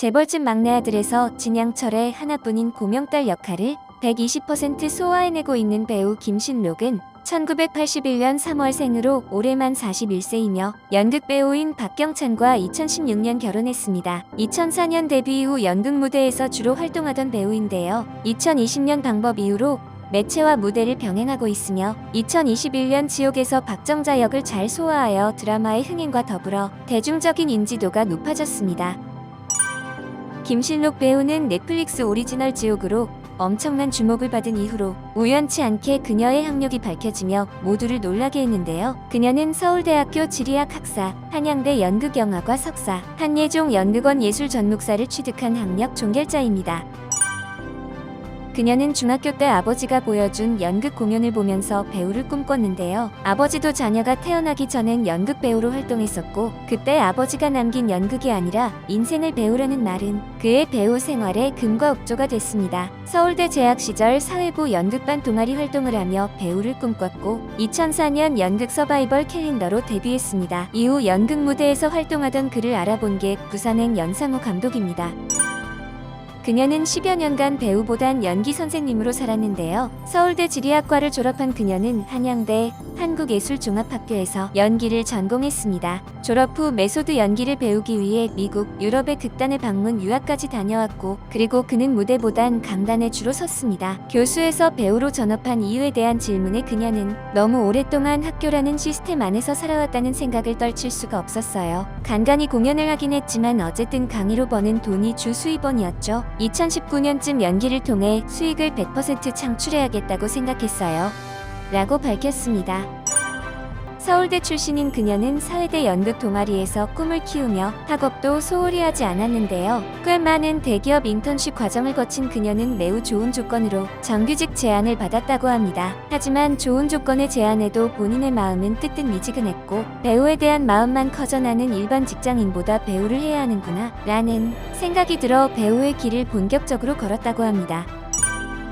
재벌집 막내 아들에서 진양철의 하나뿐인 고명딸 역할을 120% 소화해내고 있는 배우 김신록은 1981년 3월 생으로 올해만 41세이며 연극 배우인 박경찬과 2016년 결혼했습니다. 2004년 데뷔 이후 연극 무대에서 주로 활동하던 배우인데요. 2020년 방법 이후로 매체와 무대를 병행하고 있으며 2021년 지옥에서 박정자 역을 잘 소화하여 드라마의 흥행과 더불어 대중적인 인지도가 높아졌습니다. 김신록 배우는 넷플릭스 오리지널 지옥으로 엄청난 주목을 받은 이후로 우연치 않게 그녀의 학력이 밝혀지며 모두를 놀라게 했는데요. 그녀는 서울대학교 지리학 학사, 한양대 연극영화과 석사, 한예종 연극원 예술전묵사를 취득한 학력 종결자입니다. 그녀는 중학교 때 아버지가 보여준 연극 공연을 보면서 배우를 꿈꿨는데요. 아버지도 자녀가 태어나기 전엔 연극 배우로 활동했었고, 그때 아버지가 남긴 연극이 아니라 인생을 배우라는 말은 그의 배우 생활의 금과 옥조가 됐습니다. 서울대 재학 시절 사회부 연극반 동아리 활동을 하며 배우를 꿈꿨고, 2004년 연극 서바이벌 캘린더로 데뷔했습니다. 이후 연극 무대에서 활동하던 그를 알아본 게 부산행 연상호 감독입니다. 그녀는 10여 년간 배우보단 연기 선생님으로 살았는데요. 서울대 지리학과를 졸업한 그녀는 한양대 한국예술종합학교에서 연기를 전공했습니다. 졸업 후 메소드 연기를 배우기 위해 미국, 유럽의 극단을 방문 유학까지 다녀왔고, 그리고 그는 무대보단 강단에 주로 섰습니다. 교수에서 배우로 전업한 이유에 대한 질문에 그녀는 너무 오랫동안 학교라는 시스템 안에서 살아왔다는 생각을 떨칠 수가 없었어요. 간간히 공연을 하긴 했지만 어쨌든 강의로 버는 돈이 주 수입원이었죠. 2019년쯤 연기를 통해 수익을 100% 창출해야겠다고 생각했어요. 라고 밝혔습니다. 서울대 출신인 그녀는 사회대 연극 동아리에서 꿈을 키우며 학업도 소홀히 하지 않았는데요. 꽤 많은 대기업 인턴십 과정을 거친 그녀는 매우 좋은 조건으로 정규직 제안을 받았다고 합니다. 하지만 좋은 조건의 제안에도 본인의 마음은 뜨뜻미지근했고 배우에 대한 마음만 커져나는 일반 직장인보다 배우를 해야 하는구나 라는 생각이 들어 배우의 길을 본격적으로 걸었다고 합니다.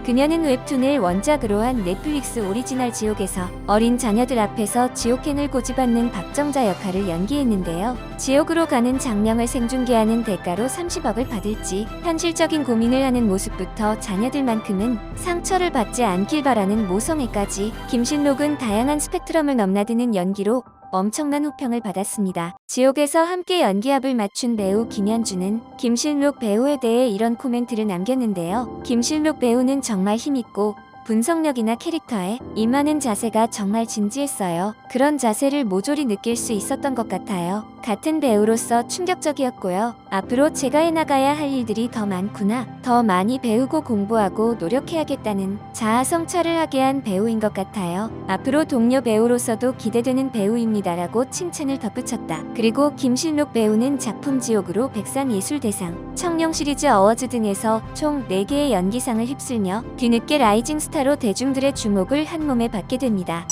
그녀는 웹툰을 원작으로 한 넷플릭스 오리지널 지옥에서 어린 자녀들 앞에서 지옥행을 고집받는 박정자 역할을 연기했는데요. 지옥으로 가는 장면을 생중계하는 대가로 30억을 받을지 현실적인 고민을 하는 모습부터 자녀들만큼은 상처를 받지 않길 바라는 모성애까지 김신록은 다양한 스펙트럼을 넘나드는 연기로 엄청난 호평을 받았습니다. 지옥에서 함께 연기합을 맞춘 배우 김현주는 김신록 배우에 대해 이런 코멘트를 남겼는데요. 김신록 배우는 정말 힘있고 분석력이나 캐릭터에 임하는 자세가 정말 진지했어요. 그런 자세를 모조리 느낄 수 있었던 것 같아요. 같은 배우로서 충격적이었고요. 앞으로 제가 해나가야 할 일들이 더 많구나. 더 많이 배우고 공부하고 노력해야겠다는 자아 성찰을 하게 한 배우인 것 같아요. 앞으로 동료 배우로서도 기대되는 배우입니다라고 칭찬을 덧붙였다. 그리고 김신록 배우는 작품 지옥으로 백상예술대상, 청룡 시리즈 어워즈 등에서 총 4개의 연기상을 휩쓸며 뒤늦게 라이징 스타 로 대중들의 주목을 한몸에 받게 됩니다.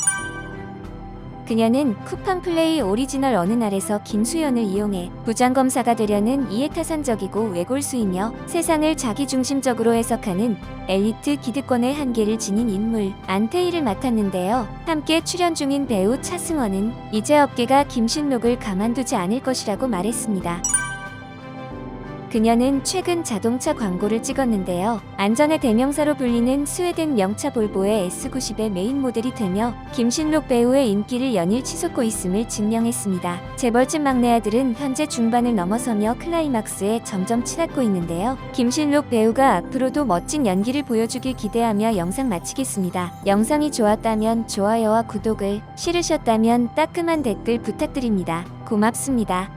그녀는 쿠팡 플레이 오리지널 어느 날에서 김수현을 이용해 부장검사가 되려는 이해타산적이고 외골수이며 세상을 자기중심적으로 해석하는 엘리트 기득권의 한계를 지닌 인물 안태희를 맡았는데요. 함께 출연 중인 배우 차승원은 이제 업계가 김신록을 가만두지 않을 것이라고 말했습니다. 그녀는 최근 자동차 광고를 찍었는데요. 안전의 대명사로 불리는 스웨덴 명차 볼보의 S90의 메인 모델이 되며 김신록 배우의 인기를 연일 치솟고 있음을 증명했습니다. 재벌집 막내 아들은 현재 중반을 넘어서며 클라이막스에 점점 치닫고 있는데요. 김신록 배우가 앞으로도 멋진 연기를 보여주길 기대하며 영상 마치겠습니다. 영상이 좋았다면 좋아요와 구독을, 싫으셨다면 따끔한 댓글 부탁드립니다. 고맙습니다.